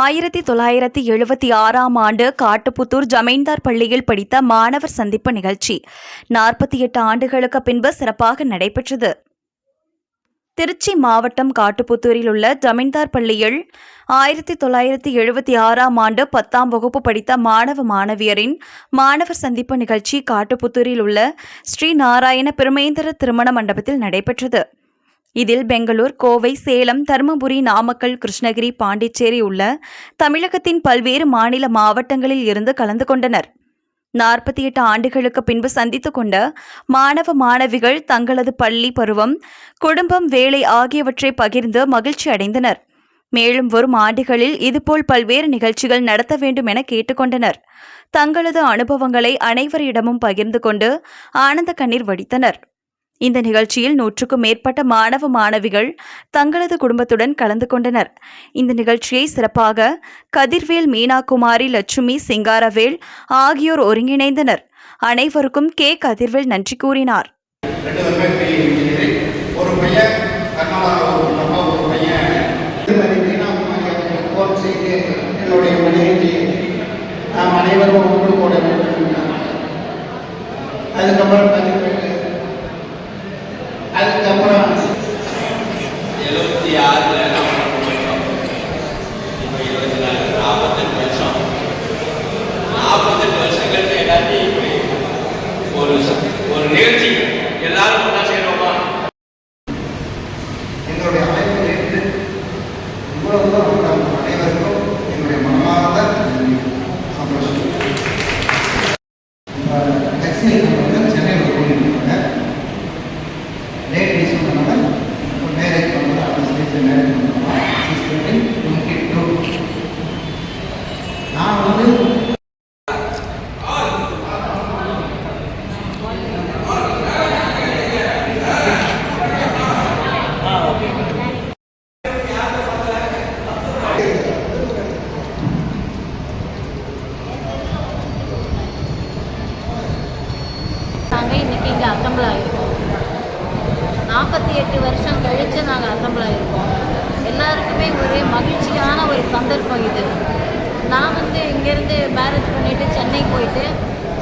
ஆயிரத்தி தொள்ளாயிரத்தி எழுபத்தி ஆறாம் ஆண்டு காட்டுப்புத்தூர் ஜமீன்தார் பள்ளியில் படித்த மாணவர் சந்திப்பு நிகழ்ச்சி. நாற்பத்தி எட்டு ஆண்டுகளுக்கு பின்பு சிறப்பாக நடைபெற்றது. திருச்சி மாவட்டம் காட்டுப்புத்தூரில் உள்ள ஜமீன்தார் பள்ளியில் ஆயிரத்தி தொள்ளாயிரத்தி எழுபத்தி ஆறாம் ஆண்டு பத்தாம் வகுப்பு படித்த மாணவ மாணவியரின் மாணவர் சந்திப்பு நிகழ்ச்சி காட்டுப்புத்தூரில் உள்ள ஸ்ரீ நாராயண பிரமேந்திர திருமண மண்டபத்தில் நடைபெற்றது. இதில் பெங்களூர் கோவை சேலம் தருமபுரி நாமக்கல் கிருஷ்ணகிரி பாண்டிச்சேரி உள்ள தமிழகத்தின் பல்வேறு மாநில மாவட்டங்களில் இருந்து கலந்து கொண்டனர். நாற்பத்தி எட்டு ஆண்டுகளுக்கு பின்பு சந்தித்து கொண்ட மாணவ மாணவிகள் தங்களது பள்ளி பருவம் குடும்பம் வேலை ஆகியவற்றை பகிர்ந்து மகிழ்ச்சி அடைந்தனர். மேலும் வரும் ஆண்டுகளில் இதுபோல் பல்வேறு நிகழ்ச்சிகள் நடத்த வேண்டும் என கேட்டுக்கொண்டனர். தங்களது அனுபவங்களை அனைவரிடமும் பகிர்ந்து கொண்டு ஆனந்த கண்ணீர் வடித்தனர். இந்த நிகழ்ச்சியில் நூற்றுக்கும் மேற்பட்ட மாணவ மாணவிகள் தங்களது குடும்பத்துடன் கலந்து கொண்டனர். இந்த நிகழ்ச்சியை சிறப்பாக கதிர்வேல் மீனாகுமாரி லட்சுமி சிங்காரவேல் ஆகியோர் ஒருங்கிணைந்தனர். அனைவருக்கும் கே. கதிர்வேல் நன்றி கூறினார். என்னுடைய மனைவிக்கு நாம் அனைவரும் ஒன்று வேண்டும் அதுக்கப்புறம் அதுக்கப்புறம் ஒரு ஒரு நிகழ்ச்சி எல்லாரும் ஒன்றா செய்யணுமா? எங்களுடைய அழைப்பு ஏற்று இவ்வளவு தூரம் நம் அனைவருக்கும் எங்களுடைய மனமார்ந்த சந்தோஷம். நெக்ஸ்ட் நாங்கள் இன்றைக்கி இங்கே அசம்பிள் ஆகிருக்கோம் நாற்பத்தி எட்டு வருஷம் கழித்து நாங்கள் அசம்பிள் ஆகிருக்கோம் எல்லாருக்குமே ஒரு மகிழ்ச்சியான ஒரு சந்தர்ப்பம் இது. நான் வந்து இங்கேருந்து மேரேஜ் பண்ணிவிட்டு சென்னை போயிட்டு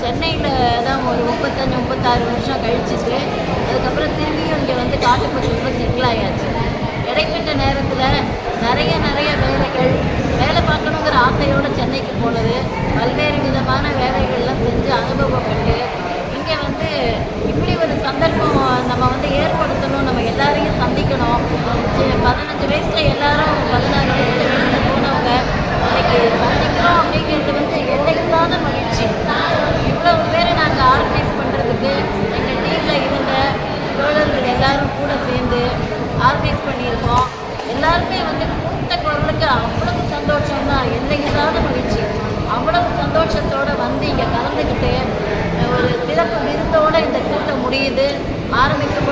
சென்னையில் தான் ஒரு முப்பத்தஞ்சு முப்பத்தாறு வருஷம் கழிச்சிட்டு அதுக்கப்புறம் திரும்பியும் இங்கே வந்து காட்டுப்பட்டியில் செட்டில் ஆகியாச்சு இடைப்பட்ட நேரத்தில் நிறைய நிறைய வேலைகள் வேலை பார்க்கணுங்கிற ஆசையோடு சென்னைக்கு போனது பல்வேறு விதமான வேலைகள்லாம் செஞ்சு அனுபவப்பட்டு இங்கே வந்து இப்படி ஒரு சந்தர்ப்பம் நம்ம வந்து ஏற்படுத்தணும் நம்ம எல்லாரையும் சந்திக்கணும் சரி, வயசுல எல்லாரும் பதினாறு வயசுல வெளியில் போனவங்க இன்னைக்கு சந்திக்கிறோம் அப்படிங்கிறது வந்து எல்லைக்காத மகிழ்ச்சி. இவ்வளவு பேரை நாங்கள் ஆர்கனைஸ் பண்ணுறதுக்கு எங்கள் டீமில் இருந்த தோழர்கள் எல்லாரும் கூட சேர்ந்து ஆர்கனைஸ் பண்ணியிருக்கோம். எல்லாருமே வந்து கூட்ட குரலுக்கு அவ்வளவு சந்தோஷம் தான் எல்லைக்காத மகிழ்ச்சி. அவ்வளவு சந்தோஷத்தோட வந்து இங்கே கலந்துக்கிட்டு ஒரு சிறப்பு விருந்தோட இந்த கூட்டம் முடியுது. ஆரம்பிக்கும்